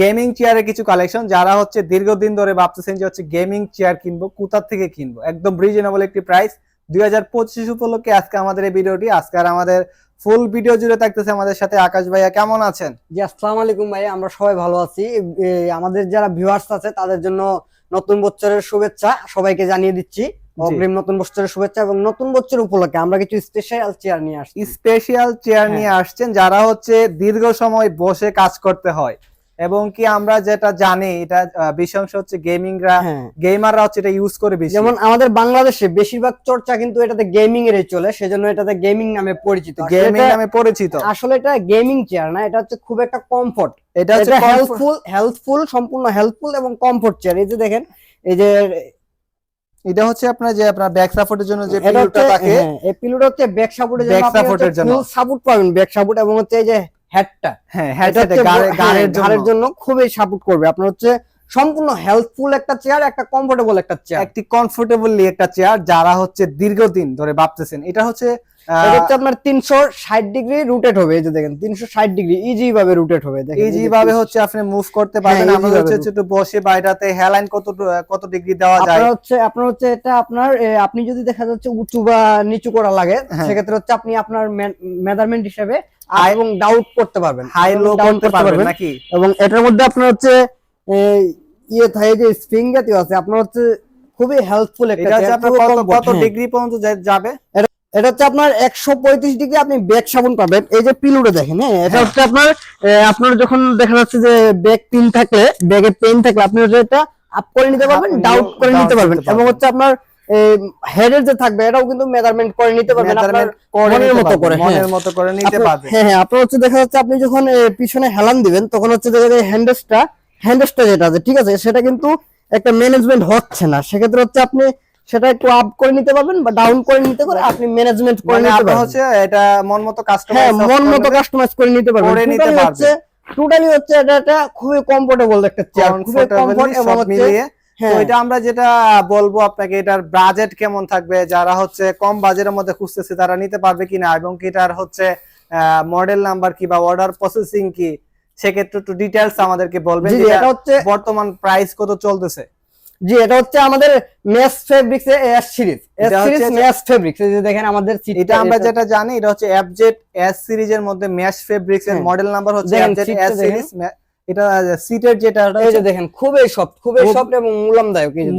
Gaming চেয়ারের কিছু collection যারা হচ্ছে দীর্ঘদিন ধরে ভাবতেছেন যে হচ্ছে গেমিং চেয়ার কিনবো কোথার থেকে কিনবো? একদম রিজনেবল একটি প্রাইস দুই হাজার পঁচিশ উপলক্ষে আজকে আমাদের এই ভিডিওটি। আজকে আর আমাদের ফুল ভিডিও জুড়ে থাকতেছে আমাদের সাথে আকাশ ভাইয়া। কেমন আছেন? জি আসসালামু আলাইকুম ভাই আমরা সবাই ভালো আছি। আমাদের যারা ভিউয়ার্স আছে তাদের জন্য নতুন বছরের শুভেচ্ছা সবাইকে জানিয়ে দিচ্ছি। অগ্রিম নতুন বছরের শুভেচ্ছা এবং নতুন বছর উপলক্ষে আমরা কিছু স্পেশাল চেয়ার নিয়ে আসছি। স্পেশাল চেয়ার হ্যাঁ। নিয়ে আসছেন যারা হচ্ছে দীর্ঘ সময় বসে কাজ করতে হয়। এবং কি আমরা যেটা জানি এটা আহ, বেশি অংশ হচ্ছে গেমিংরা হ্যাঁ। গেমাররা হচ্ছে এটা ইউজ করে বেশি। যেমন আমাদের বাংলাদেশে বেশিরভাগ চর্চা কিন্তু এটাতে গেমিং এর চলে সেজন্য এটাতে গেমিং নামে পরিচিত। গেমিং নামে পরিচিত। আসলে এটা গেমিং চেয়ার না এটা হচ্ছে খুব একটা কমফোর্ট এটা হচ্ছে হেল্পফুল হেল্পফুল সম্পূর্ণ হেল্পফুল এবং কমফোর্ট চেয়ার এই যে দেখেন এই যে এটা হচ্ছে আপনার যে আপনার ব্যাক সাপোর্টের জন্য যে পিলুটা হচ্ছে থাকে। হ্যাঁ, এই পিলুটা হচ্ছে ব্যাক সাপোর্টের জন্য আপনি support জন্য। সাপোর্ট পাবেন ব্যাক সাপোর্ট এবং হচ্ছে এই যে হেডটা হ্যাঁ গাড়ের হ্যাঁ, ঘাড়ের জন্য। খুবই সাপোর্ট করবে। আপনার হচ্ছে সম্পূর্ণ হেল্পফুল একটা চেয়ার একটা কমফোর্টেবল একটা চেয়ার একটি কমফোর্টেবলি একটা চেয়ার যারা হচ্ছে দীর্ঘদিন ধরে ভাবতেছেন। এটা হচ্ছে হচ্ছে আপনার তিনশো ষাট ডিগ্রি রুটেট হবে। এই যে দেখেন তিনশো ষাট ডিগ্রি ইজি ভাবে রুটেট হবে ইজি ভাবে হচ্ছে আপনি মুভ করতে পারবেন। হ্যাঁ, আমরা হচ্ছে একটু বসে বাইরাতে হেলাইন কত কত ডিগ্রি দেওয়া যায়। আপনার হচ্ছে আপনার হচ্ছে এটা আপনার আপনি যদি দেখা যাচ্ছে উঁচু বা নিচু করা লাগে হ্যাঁ। সেক্ষেত্রে হচ্ছে আপনি আপনার মেজারমেন্ট হিসেবে এবং ডাউট করতে পারবেন। হাই লো করতে পারবেন নাকি? এবং এটার মধ্যে আপনার হচ্ছে ইয়ে থাকে যে স্প্রিং জাতীয় আছে আপনার হচ্ছে খুবই হেল্পফুল একটা কত কত হ্যাঁ। ডিগ্রি পর্যন্ত যাবে? এটা হচ্ছে আপনার একশো পঁয়ত্রিশ ডিগ্রি আপনি ব্যাগ সাবুন পাবেন। এই যে পিলুটা দেখেন হ্যাঁ এটা হ্যাঁ। হচ্ছে আপনার আপনার যখন দেখা যাচ্ছে যে ব্যাগ পিন থাকলে ব্যাগে পেন থাকলে আপনি হচ্ছে এটা আপ করে নিতে পারবেন ডাউন করে নিতে পারবেন। এবং হচ্ছে আপনার হেডের যে থাকবে এটাও কিন্তু মেজারমেন্ট করে নিতে পারবেন আপনার মনের মতো করে, হ্যাঁ। মনের মতো করে নিতে পারবেন হ্যাঁ হ্যাঁ আপনার হচ্ছে দেখা যাচ্ছে আপনি যখন পিছনে হেলান দিবেন তখন হচ্ছে হ্যান্ডেসটা হ্যান্ডেসটা যেটা আছে ঠিক আছে সেটা কিন্তু একটা ম্যানেজমেন্ট হচ্ছে না সেক্ষেত্রে হচ্ছে আপনি সেটা একটু আপ করে নিতে পারবেন বা ডাউন করে নিতে পারে আপনি ম্যানেজমেন্ট করে মানে নিতে পারবেন হচ্ছে এটা মন মতো হ্যাঁ মন মতো কাস্টমাইজ করে নিতে পারবেন করে নিতে পারবেন। টোটালি হচ্ছে এটা একটা খুবই কমফোর্টেবল একটা চেয়ার খুবই কমফোর্ট এবং হচ্ছে তো হ্যাঁ। এটা আমরা যেটা বলব আপনাকে এটার বাজেট কেমন থাকবে যারা হচ্ছে কম বাজেটের মধ্যে খুঁজতেছে তারা নিতে পারবে কিনা এবং কি এটার হচ্ছে মডেল নাম্বার কি বা অর্ডার প্রসেসিং কি সেক্ষেত্রে একটু ডিটেলস আমাদেরকে বলবেন যে এটা হচ্ছে বর্তমান প্রাইস কত চলতেছে। জি এটা হচ্ছে আমাদের mesh fabrics S series S series mesh fabrics এই যে দেখেন আমাদের এটা আমরা যেটা জানি এটা হচ্ছে এফজেড এস সিরিজের মধ্যে ম্যাশ ফেব্রিক্স এর হ্যাঁ। মডেল নাম্বার হচ্ছে এফজেড এস সিরিজ এটা সিটের যেটা এই যে দেখেন খুবই সফট খুবই সফট এবং মুলামদায়ক এই যে।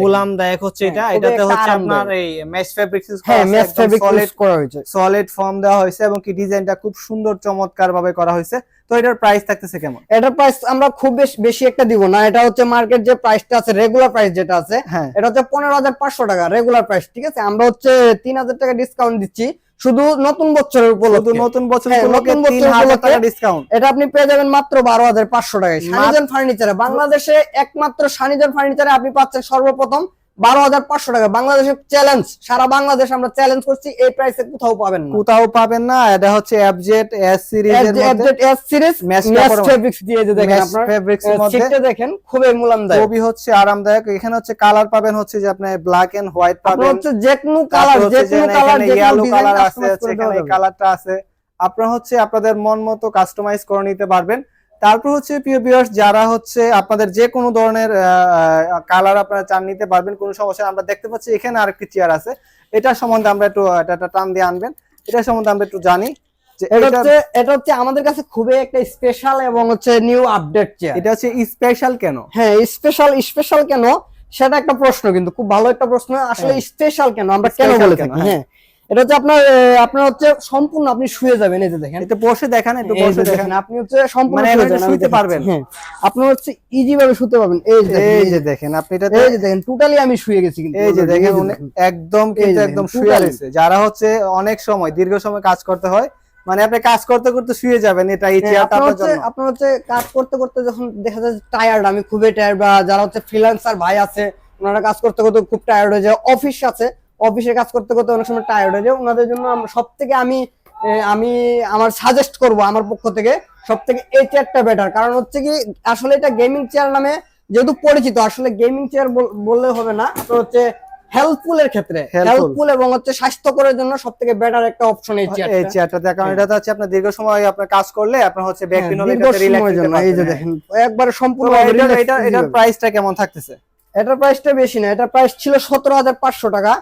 হচ্ছে হ্যাঁ, এটা এটাতে হচ্ছে আপনার এই ম্যাশ ফেব্রিক্স হ্যাঁ মেস ফেব্রিক সলিড ইউজ করা হয়েছে। সলিড ফর্ম দেওয়া হয়েছে এবং কি ডিজাইনটা খুব সুন্দর চমৎকার ভাবে করা হয়েছে। তো এটার প্রাইস থাকতেছে কেমন? এটার প্রাইস আমরা খুব বেশ- বেশি একটা দিব না। এটা হচ্ছে মার্কেট যে প্রাইসটা আছে রেগুলার প্রাইস যেটা আছে হ্যাঁ। এটা হচ্ছে পনেরো হাজার পাঁচশো টাকা রেগুলার প্রাইস ঠিক আছে? আমরা হচ্ছে তিন হাজার টাকা ডিসকাউন্ট দিচ্ছি। শুধু নতুন বছরের উপলক্ষে। নতুন বছর হ্যাঁ, নতুন বছর টাকা ডিসকাউন্ট এটা আপনি পেয়ে যাবেন মাত্র বারো হাজার পাঁচশো টাকায়। সানিজন ফার্নিচারে বাংলাদেশে একমাত্র সানিজন ফার্নিচারে আপনি পাচ্ছেন সর্বপ্রথম বারো হাজার পাঁচশো টাকা। বাংলাদেশের চ্যালেঞ্জ সারা বাংলাদেশ আমরা চ্যালেঞ্জ করছি এই প্রাইসে কোথাও পাবেন না। কোথাও পাবেন না এটা হচ্ছে এফজেড এস সিরিজের মধ্যে। সিরিজ ম্যাচ ফেব্রিক্স দিয়ে যে দেখেন আপনার fabrics মধ্যে। দেখেন খুবই মুলামদায়ক খুবই হচ্ছে আরামদায়ক। এখানে হচ্ছে কালার পাবেন হচ্ছে যে আপনি ব্ল্যাক এন্ড হোয়াইট পাবেন। হচ্ছে যে কোনো কালার যে কোনো কালার ইয়েলো কালার আছে এখানে এই কালারটা আছে। আপনারা হচ্ছে আপনাদের মন মতো কাস্টমাইজ করে নিতে পারবেন। তারপর হচ্ছে প্রিয় ভিউয়ার্স যারা হচ্ছে আপনাদের যে কোনো ধরনের কালার আপনারা চান নিতে পারবেন কোনো সমস্যা আমরা দেখতে পাচ্ছি এখানে আরেকটি চেয়ার আছে। এটা সম্বন্ধে আমরা একটু এটা টান দিয়ে আনবেন। এটা সম্বন্ধে আমরা একটু জানি এটা হচ্ছে এটা হচ্ছে আমাদের কাছে খুবই একটা স্পেশাল এবং হচ্ছে নিউ আপডেট চেয়ার এটা হচ্ছে স্পেশাল কেন? হ্যাঁ স্পেশাল স্পেশাল কেন? সেটা একটা প্রশ্ন কিন্তু খুব ভালো একটা প্রশ্ন। আসলে হ্যাঁ। স্পেশাল কেন? আমরা কেন বলে থাকি? হ্যাঁ। হ্যাঁ এটা হচ্ছে আপনার আপনার হচ্ছে সম্পূর্ণ আপনি শুয়ে যাবেন এই যে দেখেন এটা বসে দেখান একটু বসে দেখেন আপনি হচ্ছে সম্পূর্ণ মানে দেখাচ্ছি। পারবেন? হ্যাঁ আপনি হচ্ছে ইজি ভাবে শুতে পারবেন এই যে এই যে দেখেন আপনি এটা এই যে দেখেন টোটালি আমি শুয়ে গেছি কিন্তু এই যে দেখেন। একদম কিন্তু একদম শুয়ে। যারা হচ্ছে অনেক সময় দীর্ঘ সময় কাজ করতে হয় মানে আপনি কাজ করতে করতে শুয়ে যাবেন এটা এই হ্যাঁ, চেয়ারটা আপনার আপনার হচ্ছে জন্য আপনার হচ্ছে কাজ করতে করতে যখন দেখা যায় টায়ার্ড আমি খুবই টায়ার্ড বা যারা হচ্ছে ফ্রিল্যান্সার ভাই আছে ওনারা কাজ করতে করতে খুব টায়ার্ড হয়ে যায় অফিস আছে অফিসে কাজ করতে করতে অনেক সময় টায়ার্ড হয়ে যায় ওনাদের জন্য সব থেকে আমি আমি আমার সাজেস্ট করব আমার পক্ষ থেকে সব থেকে এই চেয়ারটা বেটার কারণ হচ্ছে কি আসলে এটা গেমিং চেয়ার নামে যেহেতু পরিচিত আসলে গেমিং চেয়ার বললে হবে না। হচ্ছে হেল্পফুল এর ক্ষেত্রে। হেল্পফুল এবং হচ্ছে স্বাস্থ্যকরের জন্য সব থেকে বেটার একটা অপশন এই এই চেয়ারটা কারণ হ্যাঁ। এটাতে হচ্ছে আপনার দীর্ঘ সময় আপনার কাজ করলে আপনার হচ্ছে ব্যাক পেন হলে রিল্যাক্স জন্য। এই যে দেখেন একবারে সম্পূর্ণ এটা এটা প্রাইসটা কেমন থাকতেছে? এটার প্রাইসটা বেশি না এটার প্রাইস ছিল সতেরো হাজার পাঁচশো টাকা।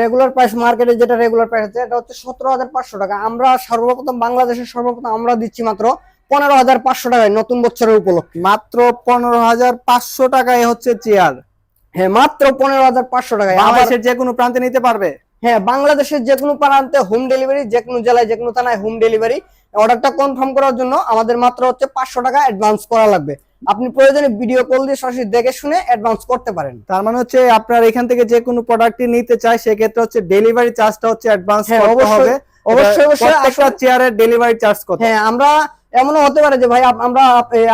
রেগুলার প্রাইস মার্কেটে যেটা রেগুলার প্রাইস আছে এটা হচ্ছে সতেরো হাজার পাঁচশো টাকা। আমরা সর্বপ্রথম বাংলাদেশের সর্বপ্রথম আমরা দিচ্ছি মাত্র পনেরো হাজার পাঁচশো টাকায় নতুন বছরের উপলক্ষে। মাত্র পনেরো হাজার পাঁচশো টাকায় হচ্ছে চেয়ার। হ্যাঁ মাত্র পনেরো হাজার পাঁচশো টাকায়। বাংলাদেশের যে কোনো প্রান্তে নিতে পারবে? হ্যাঁ বাংলাদেশের যে কোনো প্রান্তে হোম ডেলিভারি যে কোনো জেলায় যে কোনো থানায় হোম ডেলিভারি অর্ডারটা কনফার্ম করার জন্য আমাদের মাত্র হচ্ছে পাঁচশো টাকা অ্যাডভান্স করা লাগবে। আপনি প্রয়োজনে ভিডিও কল দিয়ে সরাসরি দেখে শুনে অ্যাডভান্স করতে পারেন। তার মানে হচ্ছে আপনার এখান থেকে যে কোনো প্রোডাক্টই নিতে চাই সেক্ষেত্রে হচ্ছে ডেলিভারি চার্জটা হচ্ছে অ্যাডভান্স হ্যাঁ, করতে হবে। অবশ্যই অবশ্যই আসলে- চেয়ারের ডেলিভারি চার্জ কত? হ্যাঁ আমরা এমনও হতে পারে যে ভাই আমরা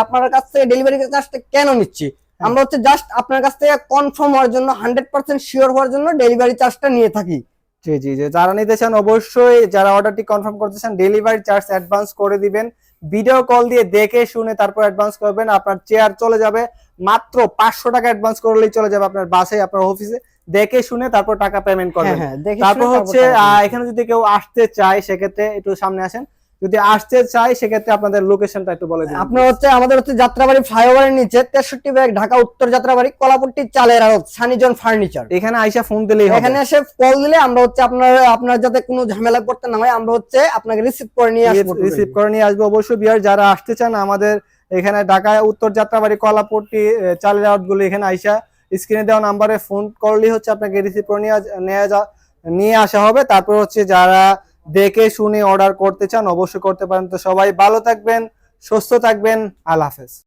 আপনার কাছ থেকে ডেলিভারি চার্জটা কেন নিচ্ছি? আমরা হচ্ছে জাস্ট আপনার কাছ থেকে কনফার্ম হওয়ার জন্য হান্ড্রেড পার্সেন্ট শিওর হওয়ার জন্য ডেলিভারি চার্জটা নিয়ে থাকি। জি জি জি যারা নিতে চান অবশ্যই যারা অর্ডারটি কনফার্ম করতে চান ডেলিভারি চার্জ অ্যাডভান্স করে দিবেন। ভিডিও কল দিয়ে দেখে শুনে তারপর অ্যাডভান্স করবেন। আপনার চেয়ার চলে যাবে। মাত্র পাঁচশো টাকা অ্যাডভান্স করলেই চলে যাবে আপনার বাসে আপনার অফিসে দেখে শুনে তারপর টাকা পেমেন্ট হ্যাঁ করবেন হ্যাঁ তারপর হচ্ছে আহ, এখানে যদি কেউ আসতে চায় সেক্ষেত্রে একটু সামনে আসেন। যদি আসতে চায় সেক্ষেত্রে আপনাদের লোকেশনটা একটু বলে দিন। আপনার হচ্ছে আমাদের হচ্ছে যাত্রাবাড়ি ফ্লাইওভারের নিচে তেষট্টি ব্যাগ ঢাকা উত্তর যাত্রাবাড়ি কলাপট্টি চালের আড়ত সানিজন ফার্নিচার এখানে আইসা ফোন হবে। এখানে এসে কল দিলে আমরা হচ্ছে আপনার আপনার যাতে কোনো ঝামেলা করতে না হয় আমরা হচ্ছে আপনাকে রিসিভ করে নিয়ে আসব রিসিভ করে নিয়ে আসব। অবশ্যই বিহার যারা আসতে চান আমাদের এখানে ঢাকায় উত্তর যাত্রাবাড়ি কলাপট্টি চালের আউটগুলো এখানে আইসা স্ক্রিনে দেওয়া নাম্বারে ফোন করলেই হচ্ছে আপনাকে রিসিভ করে নিয়ে নিয়ে আসা হবে। তারপর হচ্ছে যারা দেখে শুনে অর্ডার করতে চান, অবশ্যই করতে পারেন। তো সবাই ভালো থাকবেন, সুস্থ থাকবেন। আল্লাহ হাফেজ।